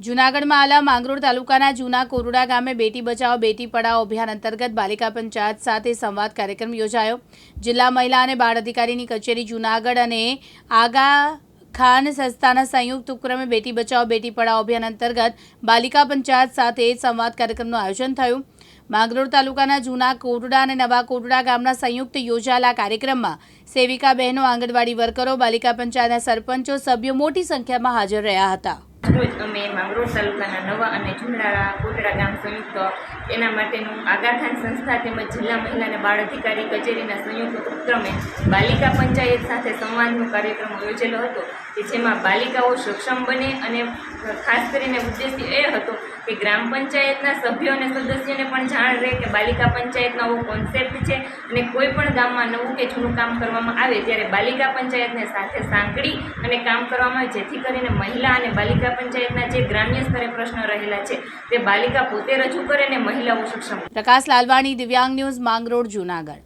જૂનાગઢમાં આલા માંગરોળ તાલુકાના જૂના કોરુડા ગામે બેટી બચાવો, બેટી પઢાઓ અભિયાન અંતર્ગત બાલિકા પંચાયત સાથે સંવાદ કાર્યક્રમ યોજાયો. જિલ્લા મહિલા અને બાળ અધિકારીની કચેરી જૂનાગઢ અને આગા ખાન સંસ્થાના સંયુક્ત ઉપક્રમે બેટી બચાવો, બેટી પઢાઓ અભિયાન અંતર્ગત બાલિકા પંચાયત સાથે સંવાદ કાર્યક્રમનું આયોજન થયું. માંગરોળ તાલુકાના જૂના કોટડા અને નવા કોટડા ગામના સંયુક્ત યોજાયેલા કાર્યક્રમમાં સેવિકા બહેનો, આંગણવાડી વર્કરો, બાલિકા પંચાયતના સરપંચો, સભ્યો મોટી સંખ્યામાં હાજર રહ્યા હતા. રોજ અમે માંગરોળ તાલુકાના નવા અને ઝુંડાળા કોટડા ગામ સંયુક્ત એના માટેનું આગાખાન સંસ્થા તેમજ જિલ્લા મહિલા અને બાળ અધિકારી કચેરીના સંયુક્ત ઉપક્રમે બાલિકા પંચાયત સાથે સંવાદનો કાર્યક્રમ યોજેલો હતો કે જેમાં બાલિકાઓ સક્ષમ બને અને ખાસ કરીને ઉદ્દેશ્ય એ હતો કે ગ્રામ પંચાયતના સભ્યો અને સદસ્યોને પણ જાણ રહે કે બાલિકા પંચાયતનો આવો કોન્સેપ્ટ છે અને કોઈ પણ ગામમાં નવું કે જૂનું કામ કરવામાં આવે ત્યારે બાલિકા પંચાયતને સાથે સાંકળી અને કામ કરવામાં આવે, જેથી કરીને મહિલા અને બાલિકા પંચાયતના જે ગ્રામ્ય સ્તરે પ્રશ્નો રહેલા છે તે બાલિકા પોતે રજૂ કરે અને મહિલાઓ સક્ષમ પ્રકાશ લાલવાણી, દિવ્યાંગ ન્યૂઝ, માંગરોળ, જૂનાગઢ.